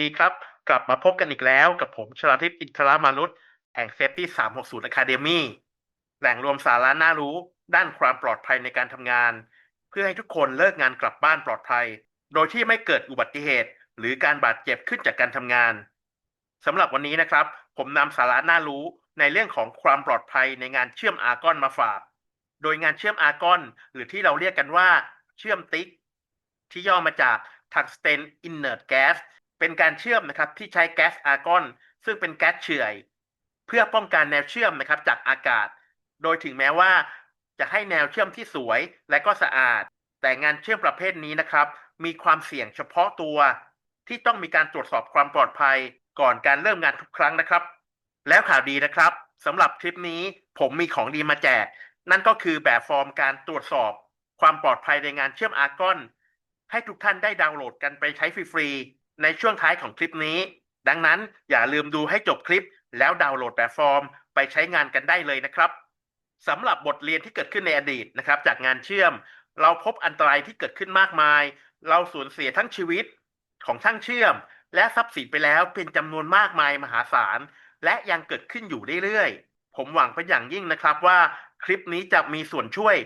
ดีครับ กลับมาพบกันอีกแล้วกับผมชลาทิพย์อินทรามานุษย์แห่ง Safety 360 Academy แหล่งรวมสาระน่ารู้ ด้านความปลอดภัยในการทำงาน เพื่อให้ทุกคนเลิกงานกลับบ้านปลอดภัย โดยที่ไม่เกิดอุบัติเหตุ หรือการบาดเจ็บขึ้นจากการทำงานสำหรับวันนี้นะครับ ผมนำสาระน่ารู้ในเรื่องของความปลอดภัยในงานเชื่อมอาร์กอนมาฝาก โดยงานเชื่อมอาร์กอน หรือที่เราเรียกกันว่า เชื่อมติ๊ก ที่ย่อมาจาก tungsten inert gas เป็นการเชื่อมนะครับที่ใช้แก๊สอาร์กอน ซึ่งเป็นแก๊สเฉื่อย เพื่อป้องกันแนวเชื่อมนะครับจากอากาศ โดยถึงแม้ว่าจะให้แนวเชื่อมที่สวยและก็สะอาด แต่งานเชื่อมประเภทนี้นะครับ มีความเสี่ยงเฉพาะตัว ที่ต้องมีการตรวจสอบความปลอดภัย ก่อนการเริ่มงานทุกครั้งนะครับ แล้วข่าวดีนะครับสำหรับคลิปนี้ผมมีของดีมาแจก นั่นก็คือแบบฟอร์มการตรวจสอบ ความปลอดภัยในงานเชื่อมอาร์กอน ให้ทุกท่านได้ดาวน์โหลดกันไปใช้ฟรีๆ ในช่วงท้ายของคลิปนี้ ดังนั้นอย่าลืมดูให้จบคลิป แล้วดาวน์โหลดแบบฟอร์ม ไปใช้งานกันได้เลยนะครับสำหรับบทเรียนที่เกิดขึ้นในอดีตนะครับจากงานเชื่อม เราพบอันตรายที่เกิดขึ้นมากมาย เราสูญเสียทั้งชีวิตของช่างเชื่อม และทรัพย์สินไปแล้วเป็นจำนวนมากมายมหาศาล และยังเกิดขึ้นอยู่เรื่อยๆ ผมหวังเป็นอย่างยิ่งนะครับว่าคลิปนี้จะมีส่วนช่วย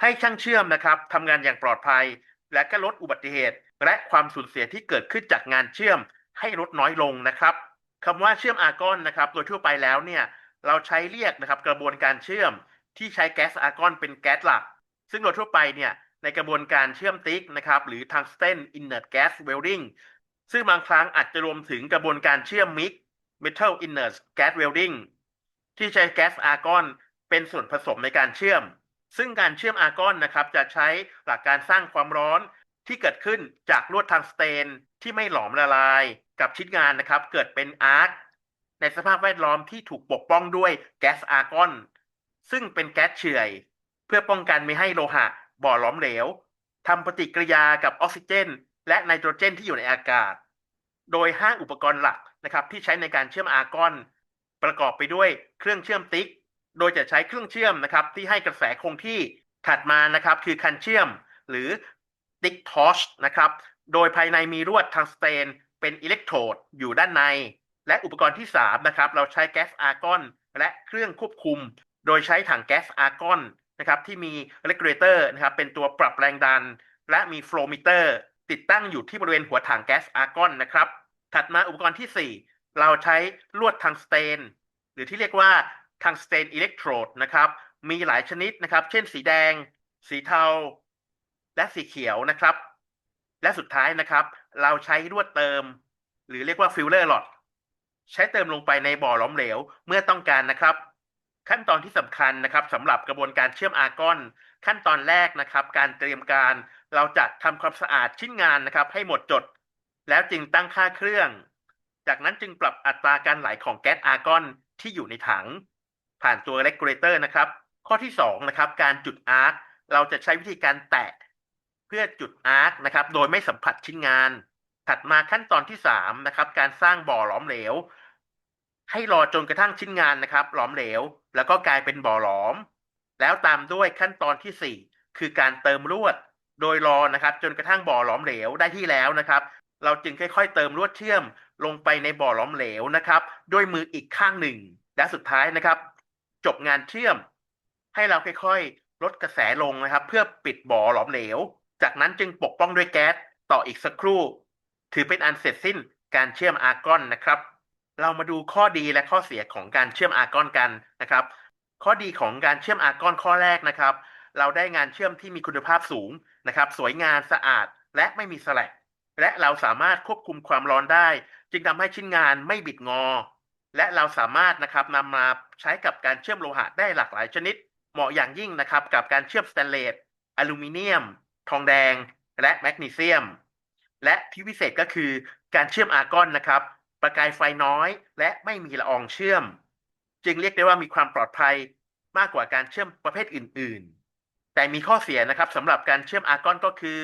ให้ช่างเชื่อมนะครับทำงานอย่างปลอดภัย และก็ลดอุบัติเหตุ และความสูญเสียที่เกิดขึ้นจากงานเชื่อมให้ลดน้อยลงนะครับคำว่าเชื่อมอาร์กอนนะครับโดยทั่วไปแล้วเนี่ยเราใช้เรียกนะครับกระบวนการเชื่อมที่ใช้แก๊สอาร์กอนเป็นแก๊สหลัก ซึ่งโดยทั่วไปเนี่ยในกระบวนการเชื่อมติ๊กนะครับหรือ tungsten inert gas welding ซึ่งบางครั้งอาจจะรวมถึงกระบวนการเชื่อมมิก metal inert gas welding ที่ใช้แก๊สอาร์กอนเป็นส่วนผสมในการเชื่อม ซึ่งการเชื่อมอาร์กอนนะครับจะใช้หลักการสร้างความร้อน ที่เกิดขึ้นจากลวดทางสเตนที่ไม่หลอมละลายกับชิ้นงานนะครับ เกิดเป็นอาร์กในสภาพแวดล้อมที่ถูกปกป้องด้วยแก๊สอาร์กอน ซึ่งเป็นแก๊สเฉื่อย เพื่อป้องกันไม่ให้โลหะบ่อหลอมเหลวทำปฏิกิริยากับออกซิเจน และไนโตรเจนที่อยู่ในอากาศ โดยห้าอุปกรณ์หลักนะครับที่ใช้ในการเชื่อมอาร์กอน ประกอบไปด้วยเครื่องเชื่อมติ๊ก โดยจะใช้เครื่องเชื่อมนะครับที่ให้กระแสคงที่ถัดมานะครับคือคันเชื่อม หรือ ติ๊กทอชนะครับ โดยภายในมีลวดทางสเตน เป็นอิเล็กโทรดอยู่ด้านใน และอุปกรณ์ที่ 3 นะครับ เราใช้แก๊สอาร์กอน และเครื่องควบคุม โดยใช้ถังแก๊สอาร์กอนนะครับที่มีเ e กูเลเตอร์นะครับเป็นตัวปรับแรงดัน และมีโฟลมิเตอร์ติดตั้งอยู่ที่บริเวณหัวถังแก๊สอาร์กอนนะครับ ถัดมาอุปกรณ์ที่ 4 เราใช้ลวดทางสเตน หรือที่เรียกว่าทางสเตนอิเล็กโทรดนะครับมีหลายชนิดนะครับ เช่นสีแดง สีเทา และสีเขียวนะครับ และสุดท้ายนะครับ เราใช้ลวดเติม หรือเรียกว่าฟิลเลอร์หลอดใช้เติมลงไปในบ่อหล้อมเหลวเมื่อต้องการนะครับ ขั้นตอนที่สำคัญนะครับสำหรับกระบวนการเชื่อมอาร์กอน ขั้นตอนแรกนะครับ การเตรียมการเราจะทำความสะอาดชิ้นงานนะครับ ให้หมดจด แล้วจึงตั้งค่าเครื่อง จากนั้นจึงปรับอัตราการไหลของแก๊สอาร์กอนที่อยู่ในถัง ผ่านตัวเ e กูเลเตอร์นะครับ ข้อที่2นะครับการจุดอาร์คเราจะใช้วิธีการแตะ พื่อจุดอาร์คนะครับโดยไม่สัมผัสชิ้นงาน ถัดมาขั้นตอนที่3นะครับการสร้างบ่อหลอมเหลว ให้รอจนกระทั่งชิ้นงานนะครับหลอมเหลว แล้วก็กลายเป็นบ่อหลอม แล้วตามด้วยขั้นตอนที่ 4 คือการเติมลวด โดยรอนะครับจนกระทั่งบ่อหลอมเหลวได้ที่แล้วนะครับ เราจึงค่อยๆ เติมลวดเชื่อมลงไปในบ่อหลอมเหลวนะครับ ด้วยมืออีกข้างหนึ่ง และสุดท้ายนะครับ จบงานเชื่อม ให้เราค่อยๆ ลดกระแสลงนะครับ เพื่อปิดบ่อหลอมเหลว จากนั้นจึงปกป้องด้วยแก๊สต่ออีกสักครู่ ถือเป็นอันเสร็จสิ้นการเชื่อมอาร์กอนนะครับ เรามาดูข้อดีและข้อเสียของการเชื่อมอาร์กอนกันนะครับ ข้อดีของการเชื่อมอาร์กอนข้อแรกนะครับ เราได้งานเชื่อมที่มีคุณภาพสูงนะครับ สวยงามสะอาดและไม่มีแสลกและเราสามารถควบคุมความร้อนได้ จึงทำให้ชิ้นงานไม่บิดงอ และเราสามารถนะครับนำมาใช้กับการเชื่อมโลหะได้หลากหลายชนิด เหมาะอย่างยิ่งนะครับกับการเชื่อมสแตนเลสอลูมิเนียม ทองแดง และแมกนีเซียม และที่พิเศษก็คือการเชื่อมอาร์กอนนะครับ ประกายไฟน้อยและไม่มีละอองเชื่อม จึงเรียกได้ว่ามีความปลอดภัยมากกว่าการเชื่อมประเภทอื่น ๆ แต่มีข้อเสียนะครับสำหรับการเชื่อมอาร์กอนก็คือ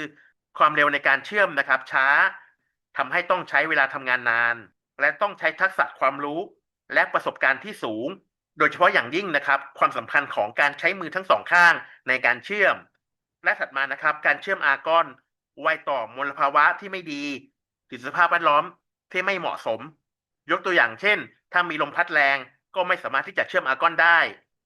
ความเร็วในการเชื่อมนะครับช้าทำให้ต้องใช้เวลาทำงานนาน และต้องใช้ทักษะความรู้และประสบการณ์ที่สูง โดยเฉพาะอย่างยิ่งนะครับ ความสำคัญของการใช้มือทั้งสองข้างในการเชื่อม และถัดมานะครับ การเชื่อมอาร์กอนไวต่อมลภาวะที่ไม่ดีหรือสภาพแวดล้อมที่ไม่เหมาะสม ยกตัวอย่างเช่น ถ้ามีลมพัดแรงก็ไม่สามารถที่จะเชื่อมอาร์กอนได้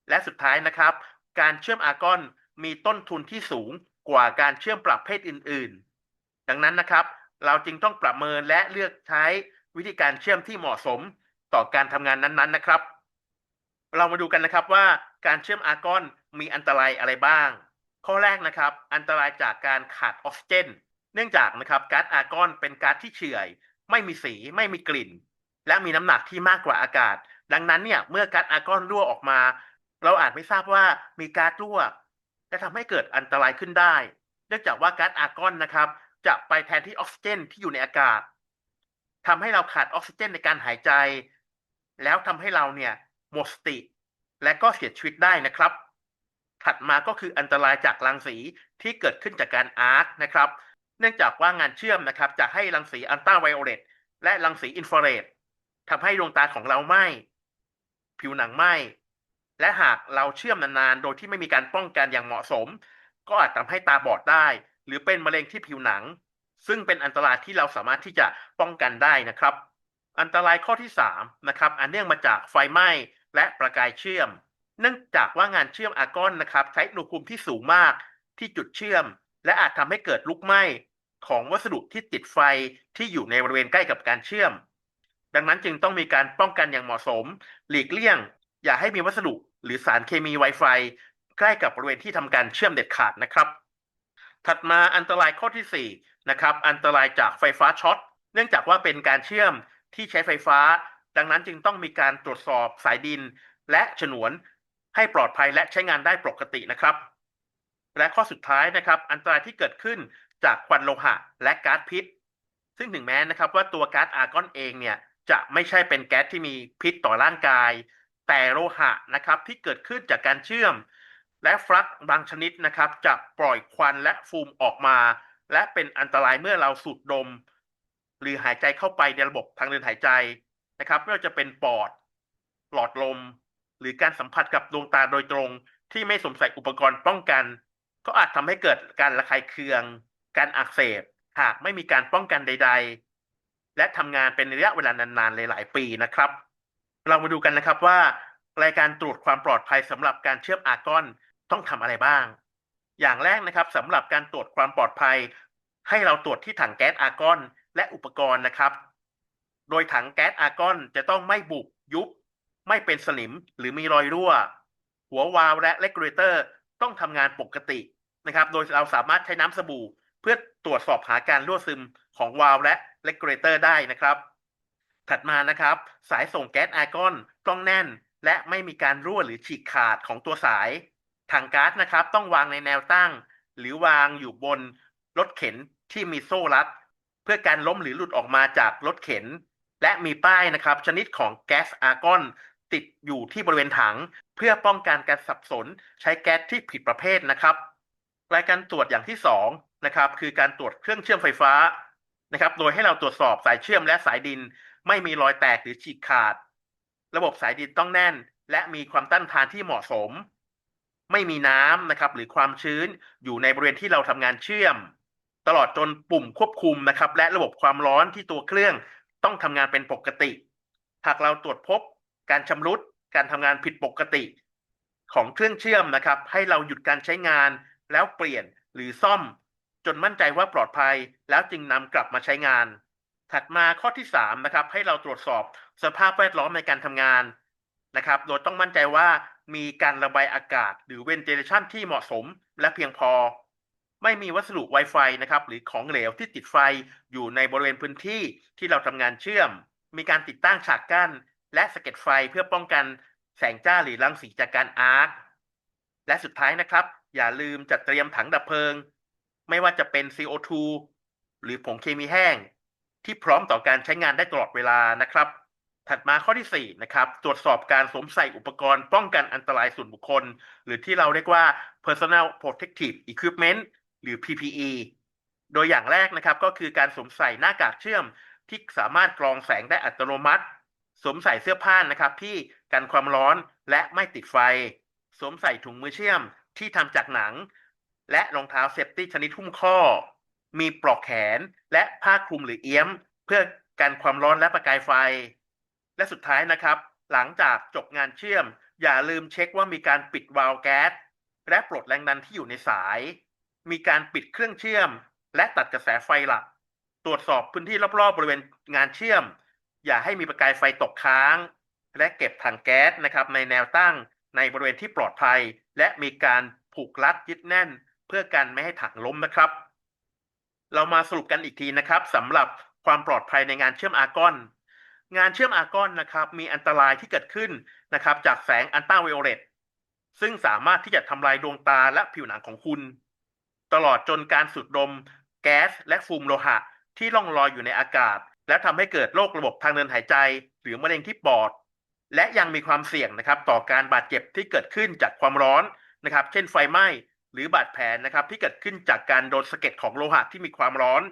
และสุดท้ายนะครับ การเชื่อมอาร์กอนมีต้นทุนที่สูงกว่าการเชื่อมประเภทอื่น ๆ ดังนั้นนะครับ เราจึงต้องประเมินและเลือกใช้วิธีการเชื่อมที่เหมาะสมต่อการทำงานนั้นๆนะครับ เรามาดูกันนะครับว่าการเชื่อมอาร์กอนมีอันตรายอะไรบ้าง ข้อแรกนะครับ อันตรายจากการขาดออกซิเจน เนื่องจากนะครับก๊าซอาร์กอนเป็นก๊าซที่เฉื่อยไม่มีสีไม่มีกลิ่น และมีน้ำหนักที่มากกว่าอากาศ ดังนั้นเนี่ยเมื่อก๊าซอาร์กอนรั่วออกมา เราอาจไม่ทราบว่ามีก๊าซรั่วจะทำให้เกิดอันตรายขึ้นได้ เนื่องจากว่าก๊าซอาร์กอนนะครับ จะไปแทนที่ออกซิเจนที่อยู่ในอากาศทำให้เราขาดออกซิเจนในการหายใจ แล้วทำให้เราเนี่ยหมดสติ และก็เสียชีวิตได้นะครับ ถัดมาก็คืออันตรายจากรังสีที่เกิดขึ้นจากการอาร์คนะครับ เนื่องจากว่างานเชื่อมนะครับจะให้รังสีอัลตราไวโอเลตและรังสีอินฟราเรดทำให้ดวงตาของเราไหม้ผิวหนังไหม้และหากเราเชื่อมนานๆ โดยที่ไม่มีการป้องกันอย่างเหมาะสม ก็อาจทำให้ตาบอดได้ หรือเป็นมะเร็งที่ผิวหนัง ซึ่งเป็นอันตรายที่เราสามารถที่จะป้องกันได้นะครับ อันตรายข้อที่3นะครับอันเนื่องมาจากไฟไหม้และประกายเชื่อม เนื่องจากว่างานเชื่อมอาร์กอนนะครับใช้อุณหภูมิที่สูงมากที่จุดเชื่อม และอาจทำให้เกิดลุกไหม้ของวัสดุที่ติดไฟที่อยู่ในบริเวณใกล้กับการเชื่อม ดังนั้นจึงต้องมีการป้องกันอย่างเหมาะสม หลีกเลี่ยง อย่าให้มีวัสดุหรือสารเคมี Wi-Fi ใกล้กับบริเวณที่ทำการเชื่อมเด็ดขาดนะครับ ถัดมาอันตรายข้อที่4นะครับอันตรายจากไฟฟ้าช็อตเนื่องจากว่าเป็นการเชื่อมที่ใช้ไฟฟ้า ดังนั้นจึงต้องมีการตรวจสอบสายดิน และฉนวน ให้ปลอดภัยและใช้งานได้ปกตินะครับ และข้อสุดท้ายนะครับ อันตรายที่เกิดขึ้นจากควันโลหะและก๊าซพิษ ซึ่งถึงแม้นะครับว่าตัวก๊าซอาร์กอนเองเนี่ยจะไม่ใช่เป็นแก๊สที่มีพิษต่อร่างกาย แต่โลหะนะครับที่เกิดขึ้นจากการเชื่อม และฟลักบางชนิดนะครับ จะปล่อยควันและฟูมออกมา และเป็นอันตรายเมื่อเราสูดดม หรือหายใจเข้าไปในระบบทางเดินหายใจนะครับไม่ว่าจะเป็นปอด หลอดลม หรือการสัมผัสกับดวงตาโดยตรง ที่ไม่สวมใส่อุปกรณ์ป้องกัน ก็อาจทำให้เกิดการระคายเคือง การอักเสบ หากไม่มีการป้องกันใด ๆ และทำงานเป็นระยะเวลานานๆหลายๆปีนะครับ เรามาดูกันนะครับว่ารายการตรวจความปลอดภัยสำหรับการเชื่อมอาร์กอนต้องทำอะไรบ้าง อย่างแรกนะครับสำหรับการตรวจความปลอดภัย ให้เราตรวจที่ถังแก๊สอาร์กอนและอุปกรณ์นะครับ โดยถังแก๊สอาร์กอนจะต้องไม่บุบยุบ ไม่เป็นสนิมหรือมีรอยรั่ว หัววาล์วและเลกูเลเตอร์ต้องทำงานปกตินะครับ โดยเราสามารถใช้น้ำสบู่ เพื่อตรวจสอบหาการรั่วซึมของวาล์วและเลกูเลเตอร์ได้นะครับ ถัดมานะครับ สายส่งแก๊สอาร์กอนต้องแน่น และไม่มีการรั่วหรือฉีกขาดของตัวสายถังก๊าซนะครับ ต้องวางในแนวตั้ง หรือวางอยู่บนรถเข็นที่มีโซ่รัดเพื่อการล้มหรือหลุดออกมาจากรถเข็น และมีป้ายนะครับ ชนิดของแก๊สอาร์กอน ติดอยู่ที่บริเวณถัง เพื่อป้องกันการสับสนใช้แก๊สที่ผิดประเภทนะครับรายการตรวจอย่างที่2นะครับคือการตรวจเครื่องเชื่อมไฟฟ้านะครับ โดยให้เราตรวจสอบสายเชื่อมและสายดิน ไม่มีรอยแตกหรือฉีกขาด ระบบสายดินต้องแน่น และมีความต้านทานที่เหมาะสม ไม่มีน้ำนะครับ หรือความชื้นอยู่ในบริเวณที่เราทำงานเชื่อม ตลอดจนปุ่มควบคุมนะครับ และระบบความร้อนที่ตัวเครื่องต้องทำงานเป็นปกติ หากเราตรวจพบ การชำรุด การทำงานผิดปกติ ของเครื่องเชื่อมนะครับ ให้เราหยุดการใช้งานแล้วเปลี่ยนหรือซ่อม จนมั่นใจว่าปลอดภัย แล้วจึงนำกลับมาใช้งาน ถัดมาข้อที่3นะครับให้เราตรวจสอบสภาพแวดล้อมในการทำงานนะครับ โดยต้องมั่นใจว่ามีการระบายอากาศ หรือเวนเ l เลชันที่เหมาะสมและเพียงพอ ไม่มีวัสดุ Wi-Fi นะครับ หรือของเหลวที่ติดไฟอยู่ในบริเวณพื้นที่ที่เราทำงานเชื่อม มีการติดตั้งฉากกั้น และสะเก็ดไฟเพื่อป้องกันแสงจ้าหรือรังสีจากการอาร์คและสุดท้ายนะครับ อย่าลืมจัดเตรียมถังดับเพลิง ไม่ว่าจะเป็น CO2 หรือผงเคมีแห้ง ที่พร้อมต่อการใช้งานได้ตลอดเวลานะครับ ถัดมาข้อที่ 4 นะครับ ตรวจสอบการสวมใส่อุปกรณ์ป้องกันอันตรายส่วนบุคคล หรือที่เราเรียกว่า personal protective equipment หรือ PPE โดยอย่างแรกนะครับก็คือการสวมใส่หน้ากากเชื่อมที่สามารถกรองแสงได้อัตโนมัติ สวมใส่เสื้อผ้านะครับที่กันความร้อนและไม่ติดไฟ สวมใส่ถุงมือเชื่อมที่ทำจากหนัง และรองเท้าเซฟตี้ชนิดหุ้มข้อ มีปลอกแขนและผ้าคลุมหรือเอี้ยม เพื่อกันความร้อนและประกายไฟ และสุดท้ายนะครับ หลังจากจบงานเชื่อม อย่าลืมเช็คว่ามีการปิดวาล์วแก๊สและปลดแรงดันที่อยู่ในสาย มีการปิดเครื่องเชื่อม และตัดกระแสไฟหลัก ตรวจสอบพื้นที่รอบๆบริเวณงานเชื่อม อย่าให้มีประกายไฟตกค้าง และเก็บถังแก๊สนะครับในแนวตั้งในบริเวณที่ปลอดภัย และมีการผูกรัดยึดแน่น เพื่อกันไม่ให้ถังล้มนะครับ เรามาสรุปกันอีกทีนะครับสำหรับความปลอดภัยในงานเชื่อมอาร์กอน งานเชื่อมอาร์กอนนะครับมีอันตรายที่เกิดขึ้นนะครับจากแสงอัลตราไวโอเลตซึ่งสามารถที่จะทำลายดวงตาและผิวหนังของคุณ ตลอดจนการสูดดม แก๊สและฟูมโลหะที่ล่องลอยอยู่ในอากาศ แล้วทำให้เกิดโรคระบบทางเดินหายใจ หรือมะเร็งที่ปอด และยังมีความเสี่ยงนะครับ ต่อการบาดเจ็บที่เกิดขึ้นจากความร้อนนะครับ เช่นไฟไหม้หรือบาดแผลนะครับที่เกิดขึ้นจากการโดนสะเก็ดของโลหะที่มีความร้อน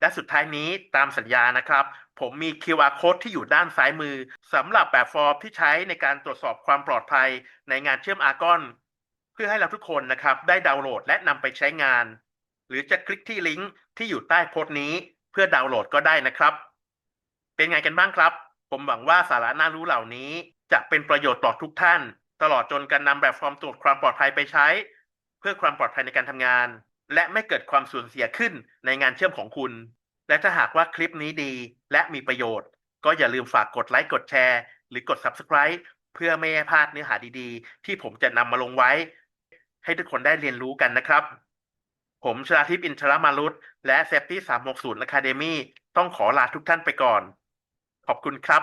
และสุดท้ายนี้ตามสัญญานะครับ ผมมี QR code ที่อยู่ด้านซ้ายมือสำหรับแบบฟอร์มที่ใช้ในการตรวจสอบความปลอดภัยในงานเชื่อมอาร์กอนเพื่อให้เราทุกคนนะครับได้ดาวน์โหลดและนำไปใช้งาน หรือจะคลิกที่ลิงก์ที่อยู่ใต้โพสต์นี้ เพื่อดาวน์โหลดก็ได้นะครับ เป็นไงกันบ้างครับ ผมหวังว่าสาระน่ารู้เหล่านี้ จะเป็นประโยชน์ต่อทุกท่าน ตลอดจนการนำแบบฟอร์มตรวจความปลอดภัยไปใช้ เพื่อความปลอดภัยในการทำงาน และไม่เกิดความสูญเสียขึ้นในงานเชื่อมของคุณ และถ้าหากว่าคลิปนี้ดี และมีประโยชน์ ก็อย่าลืมฝากกดไลค์กดแชร์ หรือกด Subscribe เพื่อไม่ให้พลาดเนื้อหาดีๆ ที่ผมจะนำมาลงไว้ ให้ทุกคนได้เรียนรู้กันนะครับ ผมชลาทิพย์อินทรมารุตและเซฟตี้360 Academy ต้องขอลาทุกท่านไปก่อน ขอบคุณครับ